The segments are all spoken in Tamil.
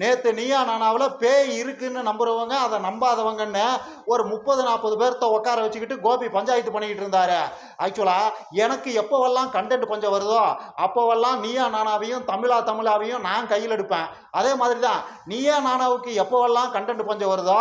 நேத்து நீயா நானாவில் பேய் இருக்குன்னு நம்புறவங்க அதை நம்பாதவங்கன்னு ஒரு முப்பது நாற்பது பேர்த்த உட்கார வச்சுக்கிட்டு கோபி பஞ்சாயத்து பண்ணிக்கிட்டு இருந்தாரு. ஆக்சுவலாக எனக்கு எப்போவெல்லாம் கண்டென்ட் பஞ்சம் வருதோ அப்போவெல்லாம் நீயா நானாவையும் தமிழா தமிழாவையும் நான் கையில் எடுப்பேன். அதே மாதிரி தான் நீயா நானாவுக்கு எப்போவெல்லாம் கண்டென்ட் பஞ்சம் வருதோ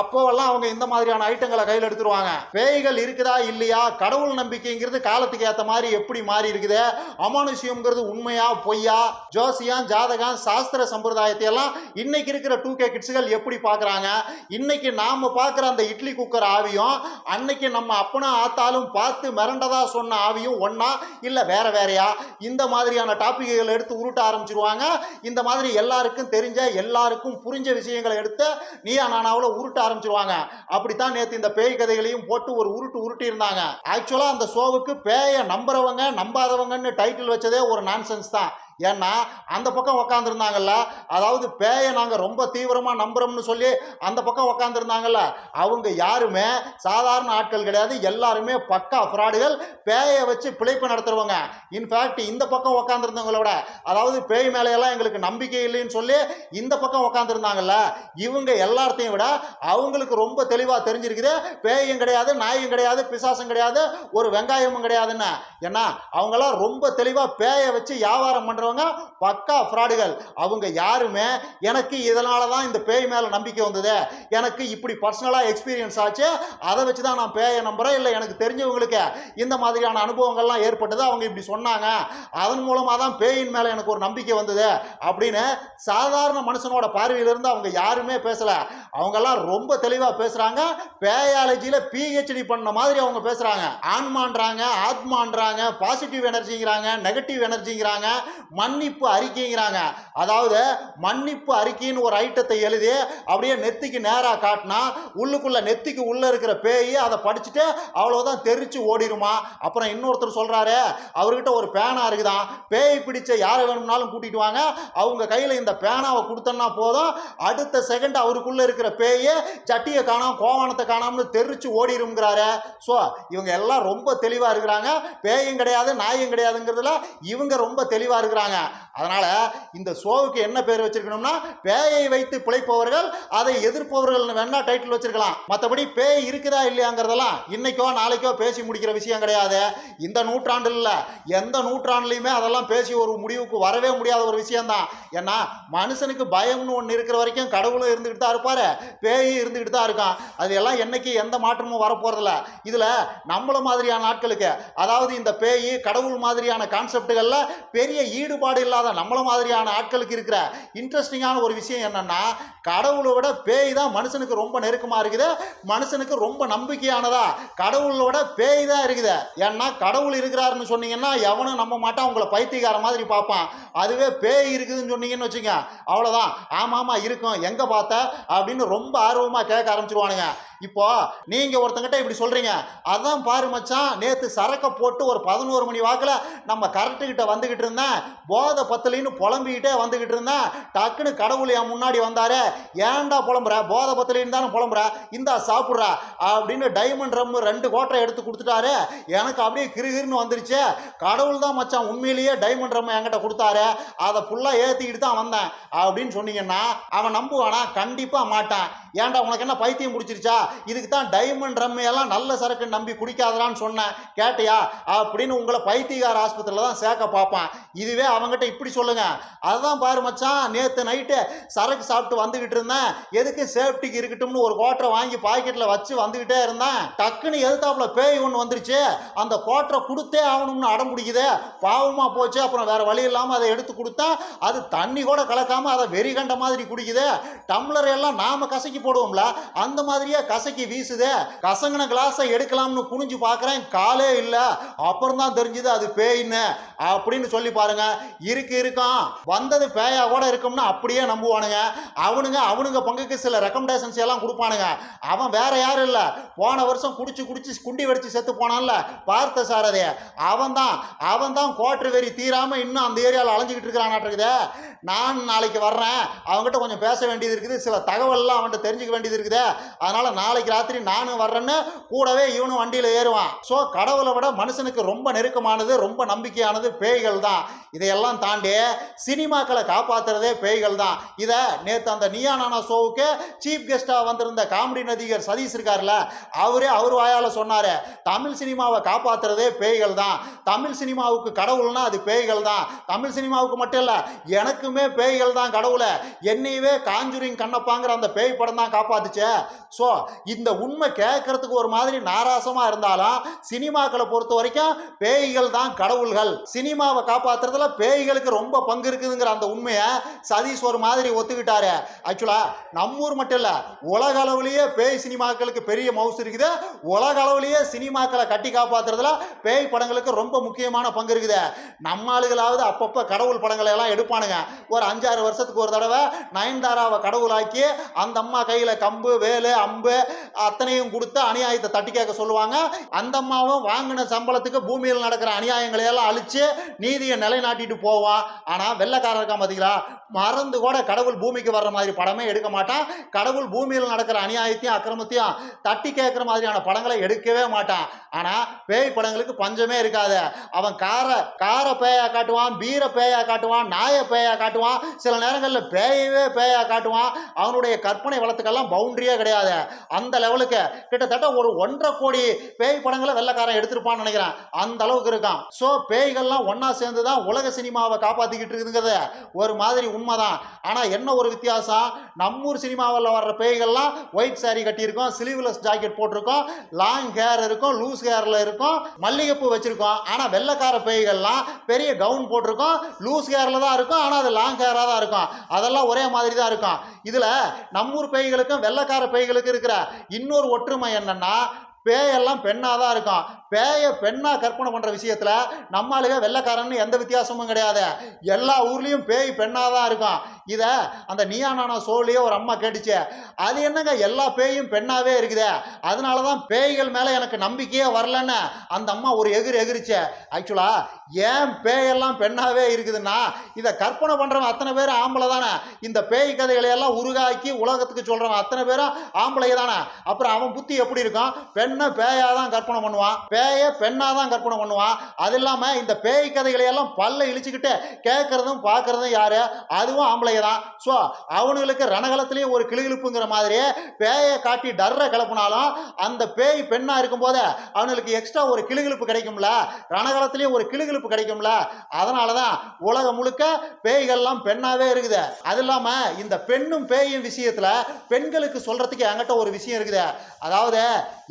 அப்போவெல்லாம் அவங்க இந்த மாதிரியான ஐட்டங்களை கையில் எடுத்துருவாங்க. பேய்கள் இருக்குதா இல்லையா கடவுள் நம்பிக்கைங்கிறது காலத்துக்கு ஏற்ற மாதிரி எப்படி மாறி இருக்குது அமானுஷ்யம்ங்கிறது உண்மையா பொய்யா ஜோசியம் ஜாதகம் சாஸ்திர சம்பிரதாயத்தை எல்லாம் இன்னைக்கு இருக்கிற டூ கே கிட்ஸுகள் எப்படி பார்க்குறாங்க? இன்னைக்கு நாம் பார்க்குற அந்த இட்லி குக்கர் ஆவியும் அன்னைக்கு நம்ம அப்பனும் ஆத்தாலும் பார்த்து மிரண்டதா சொன்ன ஆவியும் ஒன்றா இல்லை வேற வேறையா? இந்த மாதிரியான டாப்பிக்குகளை எடுத்து உருட்ட ஆரம்பிச்சிருவாங்க. இந்த மாதிரி எல்லாருக்கும் தெரிஞ்ச எல்லாருக்கும் புரிஞ்ச விஷயங்களை எடுத்து நீயா நானாவில் உருட்ட ஆரம்பிச்சிருவாங்க. அப்படித்தான் நேற்று இந்த பேய் கதைகளையும் போட்டு ஒரு உருட்டு உருட்டி இருந்தாங்க. ஆக்சுவலாக அந்த ஷோவுக்கு பேயை நம்புறவங்க நம்பாதவங்கன்னு டைட்டில் வச்சதே ஒரு நான்சென்ஸ் தான். ஏன்னா அந்த பக்கம் உக்காந்துருந்தாங்கல்ல அதாவது பேயை நாங்கள் ரொம்ப தீவிரமாக நம்புகிறோம்னு சொல்லி அந்த பக்கம் உக்காந்துருந்தாங்கல்ல அவங்க யாருமே சாதாரண ஆட்கள் கிடையாது எல்லாருமே பக்கா ஃப்ராடுகள் பேயை வச்சு பிழைப்பு நடத்துறவங்க. இன்ஃபேக்ட் இந்த பக்கம் உக்காந்துருந்தவங்களோட விட அதாவது பேய் மேலையெல்லாம் எங்களுக்கு நம்பிக்கை இல்லைன்னு சொல்லி இந்த பக்கம் உக்காந்துருந்தாங்கல்ல இவங்க எல்லாத்தையும் விட அவங்களுக்கு ரொம்ப தெளிவாக தெரிஞ்சிருக்குது பேயும் கிடையாது நாயும் கிடையாது பிசாசும் கிடையாது ஒரு வெங்காயமும் கிடையாதுன்னு. ஏன்னா அவங்கெல்லாம் ரொம்ப தெளிவாக பேயை வச்சு வியாபாரம் பண்ணுறவங்க பக்கா ஃப்ராடுகள். அவங்க யாருமே? எனக்கு இதனால தான் இந்த பேய் மேலே நம்பிக்கை வந்தது. எனக்கு இப்படி பர்சனலாக எக்ஸ்பீரியன்ஸ் ஆச்சு. அதை வச்சு தான் நான் பேயை நம்புகிறேன் இல்லை எனக்கு தெரிஞ்சவங்களுக்கு இந்த மாதிரியான அனுபவங்கள்லாம் ஏற்பட்டது அவங்க இப்படி சொன்னாங்க. அதன் மூலமாக தான் பேயின் மேலே எனக்கு ஒரு நம்பிக்கை வந்தது அப்படின்னு சாதாரண மனுஷனோட பார்வையிலிருந்து அவங்க யாருமே பேசலை. அவங்கெல்லாம் ரொம்ப தெளிவாக பேசுகிறாங்க பேயாலஜியில் பிஹெச்டி பண்ண மாதிரி அவங்க பேசுகிறாங்க ஆன்மான்றாங்க ஆத்மான்றாங்க பாசிட்டிவ் எனர்ஜிங்கிறாங்க நெகட்டிவ் எனர்ஜிங்கிறாங்க மன்னிப்பு அறிக்கைங்கிறாங்க. அதாவது மன்னிப்பு அறிக்கைன்னு ஒரு ஐட்டத்தை எழுதி அப்படியே நெத்திக்கு நேராக காட்டினா உள்ளுக்குள்ள நெத்திக்கு உள்ளே இருக்கிற பேய் அதை படிச்சுட்டு அவ்வளோதான் தெரிச்சு ஓடிடுமா அப்புறம் இன்னொருத்தர் சொல்கிறாரு அவர்கிட்ட ஒரு பேனா இருக்குதான். பேய் பிடிச்ச யாரை வேணும்னாலும் கூட்டிகிட்டு வாங்க. அவங்க கையில் இந்த பேனாவை கொடுத்தோன்னா போதும். அடுத்த செகண்ட் அவருக்குள்ளே இருக்கிற பேயை சட்டியை காணாம கோவணத்தை காணாம்னு தெரிச்சு ஓடிடுங்கிறாரு ஸோ இவங்க எல்லாம் ரொம்ப தெளிவாக இருக்கிறாங்க. பேயும் கிடையாது நாயும் கிடையாதுங்கிறதுல இவங்க ரொம்ப தெளிவாக இருக்கிறாங்க. அதனால் இந்த ஷோவுக்கு என்ன பேர் வச்சிருக்கணும்னா பேயை வைத்து பிழைப்பவர்கள் அதை எதிர்ப்பவர்கள்னு வேணா டைட்டில் வச்சிருக்கலாம். மற்றபடி பேய் இருக்குதா இல்லையாங்கிறதெல்லாம் இன்னைக்கோ நாளைக்கோ பேசி முடிக்கிற விஷயம் கிடையாது. இந்த நூற்றாண்டு இல்லை எந்த நூற்றாண்டுலையுமே அதெல்லாம் பேசி ஒரு முடிவுக்கு வரவே முடியாத ஒரு விஷயம்தான். ஏன்னா மனுஷனுக்கு பயம்னு ஒன்று இருக்கிற வரைக்கும் கடவுளும் இருந்துக்கிட்டு தான் இருப்பார் பேயும் இருந்துக்கிட்டு தான் இருக்கான். அது எல்லாம் என்னைக்கு எந்த மாற்றமும் வரப்போகிறதில்ல இதில் நம்மள மாதிரியான ஆட்களுக்கு அதாவது இந்த பேய் கடவுள் மாதிரியான கான்செப்டுகளில் பெரிய ஈடுபாடு இல்லாத நம்மள மாதிரியான ஆட்களுக்கு இருக்கிற இன்ட்ரெஸ்டிங்கான ஒரு விஷயம் என்னன்னா கடவுளை விட பேய் தான் மனுஷனுக்கு ரொம்ப நெருக்கமாக இருக்குது மனுஷனுக்கு ரொம்ப நம்பிக்கையானதா? கடவுளோட பேய் தான் இருக்குது. ஏன்னா கடவுள் இருக்கிறாருன்னு சொன்னீங்கன்னா எவனும் நம்ப மாட்டான் உங்களை பைத்தியக்கார மாதிரி பார்ப்பான். அதுவே பேய் இருக்குதுன்னு சொன்னீங்கன்னு வச்சுங்க அவ்வளோதான் ஆமாம் ஆமாம் இருக்கும். எங்கே பார்த்த? அப்படின்னு ரொம்ப ஆர்வமாக கேட்க ஆரம்பிச்சிருவானுங்க. இப்போ நீங்க ஒருத்தங்கிட்ட இப்படி சொல்றீங்க அதான் பாரு மச்சான் நேத்து சரக்கை போட்டு ஒரு பதினோரு மணி வாக்குல நம்ம கரெக்டு கிட்ட வந்துகிட்டு இருந்தேன். போதை பத்தலின்னு புலம்பிக்கிட்டே வந்துகிட்டு இருந்தேன். டக்குன்னு கடவுள் என் முன்னாடி வந்தாரு ஏன்டா புலம்புற? போதை பத்தலின்னு தானே புலம்புற? இந்தா சாப்பிட்ற. அப்படின்னு டைமண்ட் ரம் ரெண்டு கோட்டரை எடுத்து கொடுத்துட்டாரு. எனக்கு அப்படியே கிருகிருன்னு வந்துருச்சு. கடவுள் தான் மச்சான் உண்மையிலேயே டைமண்ட் ரம் என்கிட்ட கொடுத்தாரு. அதை ஃபுல்லாக ஏற்றிக்கிட்டு தான் வந்தேன். அப்படின்னு சொன்னீங்கன்னா அவன் நம்புவானா? கண்டிப்பாக மாட்டான். ஏன்டா உனக்கு என்ன பைத்தியம் பிடிச்சிருச்சா? இதுக்கு தான் டைமண்ட் ரம்மையெல்லாம் எல்லாம் நல்ல சரக்கு நம்பி குடிக்காதலான்னு சொன்னேன். கேட்டியா? அப்படின்னு உங்களை பைத்தியகார ஆஸ்பத்திரியில் தான் சேர்க்க பார்ப்பான். இதுவே அவங்ககிட்ட இப்படி சொல்லுங்க. அதுதான் பாரு மச்சான் நேற்று நைட்டு சரக்கு சாப்பிட்டு வந்துக்கிட்டு இருந்தேன். எதுக்கு சேஃப்டிக்கு இருக்கட்டும்னு ஒரு கோட்டரை வாங்கி பாக்கெட்டில் வச்சு வந்துக்கிட்டே இருந்தேன். டக்குன்னு எதிர்த்தாப்புல பேய் ஒன்று வந்துருச்சு. அந்த கோட்டரை கொடுத்தே ஆகணும்னு அடம் பிடிக்குது. பாவமாக போச்சு. அப்புறம் வேற வழி இல்லாமல் அதை எடுத்து கொடுத்தா அது தண்ணி கூட கலக்காமல் அதை வெறி கண்ட மாதிரி குடிக்குது. டம்ளர் எல்லாம் நாம கசக்கி போடுவோம்ல. அந்த மாதிரியே கசக்கி வீசுதே கசங்கின கிளாஸை எடுக்கலாம்னு குனிஞ்சு பார்க்குறேன் காலே இல்லை. அப்புறம் தான் தெரிஞ்சுது அது பேயின்னு. அப்படின்னு சொல்லி பாருங்க. இருக்கு இருக்கான் வந்தது பேயா கூட இருக்கும்னு அப்படியே நம்புவானுங்க. அவனுங்க அவனுங்க பங்குக்கு சில ரெக்கமெண்டேஷன்ஸ் எல்லாம் கொடுப்பானுங்க. அவன் வேற யாரும் இல்லை. போன வருஷம் குடிச்சு குடிச்சு குண்டி வெடிச்சு செத்து போனான்ல பார்த்த சாரதே. அவன் தான் அவன் தான் கோட்டர் வெறி தீராமல் இன்னும் அந்த ஏரியாவில் அலைஞ்சிக்கிட்டு இருக்கிறானாட்டிருக்குதே நான் நாளைக்கு வர்றேன். அவங்ககிட்ட கொஞ்சம் பேச வேண்டியது இருக்குது. சில தகவல்லாம் அவன்கிட்ட தெரிஞ்சுக்க வேண்டியது இருக்குது. அதனால் நான் நாளைக்கு ராத்திரி நானும் வர்றேன்னு கூடவே இவனும் வண்டியில் ஏறுவான். ஸோ கடவுளை விட மனுஷனுக்கு ரொம்ப நெருக்கமானது ரொம்ப நம்பிக்கையானது பேய்கள் தான். இதையெல்லாம் தாண்டி சினிமாக்களை காப்பாத்துறதே பேய்கள் தான். இதை நேற்று அந்த நியா நானா ஷோவுக்கு சீஃப் கெஸ்ட்டாக வந்திருந்த காமெடி நடிகர் சதீஷ் இருக்கார்ல அவரே அவர் வாயால் சொன்னார் தமிழ் சினிமாவை காப்பாத்துறதே பேய்கள் தான். தமிழ் சினிமாவுக்கு கடவுள்னா அது பேய்கள் தான். தமிழ் சினிமாவுக்கு மட்டும் இல்லை எனக்குமே பேய்கள் தான் கடவுளை. என்னையவே காஞ்சுரிங் கண்ணப்பாங்கிற அந்த பேய் படம் தான் காப்பாத்துச்சே. ஸோ இந்த உண்மை கேட்கறதுக்கு ஒரு மாதிரி நாராசமாக இருந்தாலும் சினிமாக்களை பொறுத்த வரைக்கும் பேய்கள் தான் கடவுள்கள். சினிமாவை காப்பாத்துறதுல பேய்களுக்கு ரொம்ப பங்கு இருக்குதுங்கிற அந்த உண்மையை சதீஷ் ஒரு மாதிரி ஒத்துக்கிட்டாரு. ஆக்சுவலா நம்ம ஊர் மட்டும் இல்லை உலக அளவுலயே பேய் சினிமாக்களுக்கு பெரிய மவுஸ் இருக்குது. உலக அளவுலயே சினிமாக்களை கட்டி காப்பாத்துறதுல பேய் படங்களுக்கு ரொம்ப முக்கியமான பங்கு இருக்குது. நம்ம ஆளுகளாவது அப்பப்போ கடவுள் படங்களை எல்லாம் எடுப்பானுங்க. ஒரு அஞ்சாறு வருஷத்துக்கு ஒரு தடவை நயன்தாராவை கடவுளாக்கி அந்த அம்மா கையில் கம்பு வேலு அம்பு அத்தனையும் கொடுத்து அநியாயத்தை தட்டி கேட்க சொல்லுவாங்க. அந்த அம்மாவும் வாங்கின சம்பளத்துக்கு பூமியில் நடக்கிற அநியாயங்களை எல்லாம் அழிச்சு நீதியை நிலைநாட்டிட்டு போவான் ஆனால் வெள்ளக்காரர் இருக்கான் பார்த்தீங்களா மறந்து கூட கடவுள் பூமிக்கு வர்ற மாதிரி படமே எடுக்க மாட்டான். கடவுள் பூமியில் நடக்கிற அநியாயத்தையும் அக்கிரமத்தையும் தட்டி கேட்குற மாதிரியான படங்களை எடுக்கவே மாட்டான். ஆனால் பேய் படங்களுக்கு பஞ்சமே இருக்காது. அவன் கார கார பேயா காட்டுவான் பீர பேயா காட்டுவான் நாய பேயா காட்டுவான். சில நேரங்களில் பேயவே பேயா காட்டுவான். அவனுடைய கற்பனை வளத்துக்கெல்லாம் பவுண்டரியே கிடையாது. அந்த லெவலுக்கு கிட்டத்தட்ட ஒரு ஒன்றரை கோடி பேய் படங்களை வெள்ளக்காரன் எடுத்திருப்பான்னு நினைக்கிறேன். அந்த அளவுக்கு இருக்கான். ஸோ பேய்கள்லாம் ஒன்றா சேர்ந்து தான் உலக சினிமாவை காப்பாற்றிக்கிட்டு இருக்குதுங்கிறது ஒரு மாதிரி உண்மைதான். ஆனால் என்ன ஒரு வித்தியாசம்? நம்மூர் சினிமாவில் வர்ற பேய்கள்லாம் ஒயிட் சாரி கட்டியிருக்கோம் ஸ்லீவ்லெஸ் ஜாக்கெட் போட்டிருக்கோம் லாங் ஹேர் இருக்கும் லூஸ் ஹேரில் இருக்கும் மல்லிகைப்பூ வச்சுருக்கோம். ஆனால் வெள்ளைக்கார பேய்கள்லாம் பெரிய கவுன் போட்டிருக்கோம் லூஸ் ஹேரில் தான் இருக்கும் ஆனால் அது லாங் ஹேராக தான் இருக்கும். அதெல்லாம் ஒரே மாதிரி தான் இருக்கும். இதில் நம்மூர் பேய்களுக்கும் வெள்ளைக்கார பேய்களுக்கும் இருக்கிற இன்னொரு ஒற்றுமை என்னன்னா பேயெல்லாம் பெண்ணாக தான் இருக்கும் பேயை பெண்ணாக கற்பனை பண்ணுற விஷயத்தில் நம்மளுக வெள்ளைக்காரன்னு எந்த வித்தியாசமும் கிடையாது. எல்லா ஊர்லேயும் பேய் பெண்ணாக தான் இருக்கும் இதை அந்த நீயானானா சோழியே ஒரு அம்மா கேட்டுச்சு. அது என்னங்க? எல்லா பேயும் பெண்ணாகவே இருக்குது. அதனால தான் பேய்கள் மேலே எனக்கு நம்பிக்கையே வரலன்னு அந்த அம்மா ஒரு எகிர் எகிரிச்சு. ஆக்சுவலாக ஏன் பேயெல்லாம் பெண்ணாகவே இருக்குதுன்னா இதை கற்பனை பண்ணுறவன் அத்தனை பேரும் ஆம்பளை தானே. இந்த பேய் கதைகளை எல்லாம் உருகாக்கி உலகத்துக்கு சொல்கிறவன் அத்தனை பேரும் ஆம்பளை தானே. அப்புறம் அவன் புத்தி எப்படி இருக்கும் பெண்ணை பேயாக தான் கற்பனை பண்ணுவான். பேயை பெண்ணாக தான் கற்பனை பண்ணுவான். அது இல்லாமல் இந்த பேய் கதைகளையெல்லாம் பல்ல இழிச்சுக்கிட்டு கேட்குறதும் பார்க்குறதும் யார்? அதுவும் ஆம்பளைங்க தான் ஸோ அவனுங்களுக்கு ரணகலத்துலேயும் ஒரு கிளுகிழுப்புங்கிற மாதிரி பேயை காட்டி டர்ரை கிளப்புனாலும் அந்த பேய் பெண்ணாக இருக்கும்போது அவனுக்கு எக்ஸ்ட்ரா ஒரு கிளுகிழுப்பு கிடைக்கும்ல. ரணகலத்துலேயும் ஒரு கிளுகிழுப்பு கிடைக்கும்ல. அதனால தான் உலகம் முழுக்க பேய்கள்லாம் பெண்ணாகவே இருக்குது. அது இல்லாமல் இந்த பெண்ணும் பேயும் விஷயத்தில் பெண்களுக்கு சொல்கிறதுக்கு என்கிட்ட ஒரு விஷயம் இருக்குது. அதாவது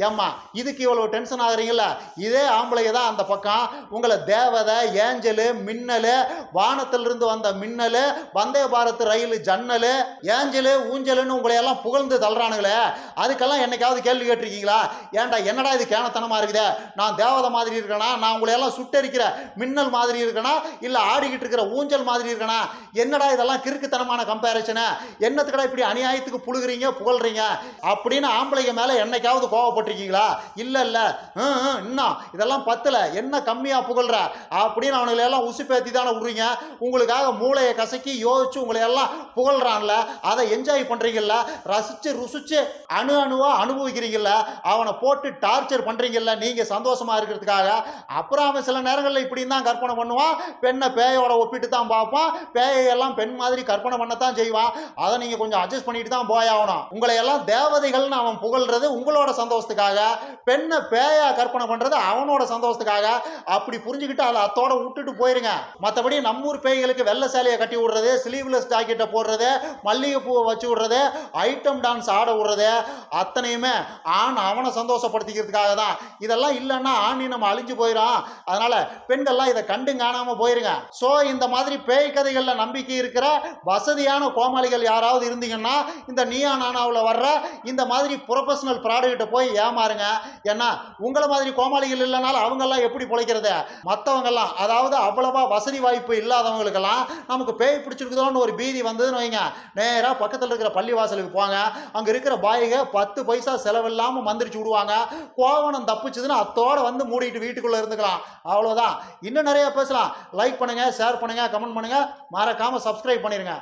ஏம்மா இதுக்கு இவ்வளோ டென்ஷன் ஆகுறீங்களா இதே ஆம்பளைங்க தான் அந்த பக்கம். உங்களை தேவதை ஏஞ்சலு மின்னல் வானத்திலிருந்து வந்த மின்னல் வந்தே பாரத் ரயில் ஜன்னல் ஏஞ்சலு ஊஞ்சலுன்னு உங்களை எல்லாம் புகழ்ந்து தள்ளுறானுங்களே. அதுக்கெல்லாம் என்னைக்காவது கேள்வி கேட்டிருக்கீங்களா? ஏன்டா என்னடா இது கேனத்தனமாக இருக்குதே? நான் தேவதை மாதிரி இருக்கேனா? நான் உங்களை எல்லாம் சுட்டரிக்கிற மின்னல் மாதிரி இருக்கேனா? இல்லை ஆடிக்கிட்டு இருக்கிற ஊஞ்சல் மாதிரி இருக்கேனா? என்னடா இதெல்லாம் கிறுக்குத்தனமான கம்பேரிசனு என்னத்துக்கடா இப்படி அநியாயத்துக்கு புழுகிறீங்க புகழ்றீங்க? அப்படின்னு ஆம்பளைங்க மேலே என்னைக்காவது கோவப்பட்டிருக்கீங்களா? இல்லை இல்லை. அண்ணா இதெல்லாம் பத்தல. என்ன கம்மியாக புகழ்ற? அப்படின்னு அவனுங்களை எல்லாம் உசுப்பேத்தி தானே விடுறீங்க உங்களுக்காக மூளையை கசக்கி யோசிச்சு உங்களை எல்லாம் புகழ்றான்ல. அதை என்ஜாய் பண்ணுறீங்கல்ல ரசித்து ருசிச்சு அணு அணுவாக அனுபவிக்கிறீங்கல்ல? அவனை போட்டு டார்ச்சர் பண்ணுறீங்கல்ல நீங்கள் சந்தோஷமாக இருக்கிறதுக்காக. அப்புறம் அவன் சில நேரங்களில் இப்படின்னு தான் கற்பனை பண்ணுவான். பெண்ணை பேயோட ஒப்பிட்டு தான் பார்ப்பான். பேயெல்லாம் பெண் மாதிரி கற்பனை பண்ணத்தான் செய்வான். அதை நீங்கள் கொஞ்சம் அட்ஜஸ்ட் பண்ணிட்டு தான் போயாகணும் உங்களை எல்லாம் தேவதைகள்னு அவன் புகழ்றது உங்களோட சந்தோஷத்துக்காக. பெண்ணை பேயா கற்பனை பண்ணுறது அவனோட சந்தோஷத்துக்காக. அப்படி புரிஞ்சுக்கிட்டு அதை அத்தோட விட்டுட்டு போயிருங்க. மற்றபடி நம்மூர் பேய்களுக்கு வெள்ளை சேலையை கட்டி விடுறது ஸ்லீவ்லெஸ் ஜாக்கெட்டை போடுறது மல்லிகைப்பூவை வச்சு விடுறது ஐட்டம் டான்ஸ் ஆட விடுறது அத்தனையுமே ஆண் அவனை சந்தோஷப்படுத்திக்கிறதுக்காக தான். இதெல்லாம் இல்லைன்னா ஆணி நம்ம அழிஞ்சு போயிடும் அதனால் பெண்கள்லாம் இதை கண்டு காணாமல் போயிருங்க. ஸோ இந்த மாதிரி பேய் கதைகளில் நம்பிக்கை இருக்கிற வசதியான கோமாளிகள் யாராவது இருந்தீங்கன்னா இந்த நீயா நானாவில் வர்ற இந்த மாதிரி ப்ரொஃபஷனல் ப்ராடக்ட்டை போய் ஏமாறுங்க. ஏன்னா உங்களை மாதிரி கோமாளிகள் இல்லைனாலும் அவங்கெல்லாம் எப்படி பிழைக்கிறது? மற்றவங்கெல்லாம் அதாவது அவ்வளவா வசதி வாய்ப்பு இல்லாதவங்களுக்கெல்லாம் நமக்கு பேய் பிடிச்சிருக்குதோன்னு ஒரு பீதி வந்ததுன்னு வைங்க. நேராக பக்கத்தில் இருக்கிற பள்ளிவாசலுக்கு போங்க. அங்கே இருக்கிற பாய்க பத்து பைசா செலவில்லாமல் மந்திரிச்சு விடுவாங்க. கோவணம் தப்பிச்சதுன்னு அத்தோடு வந்து மூடிட்டு வீட்டுக்குள்ளே இருந்துக்கலாம். அவ்வளோதான் இன்னும் நிறைய பேசலாம். லைக் பண்ணுங்கள் ஷேர் பண்ணுங்கள் கமெண்ட் பண்ணுங்கள் மறக்காமல் சப்ஸ்கிரைப் பண்ணிடுங்க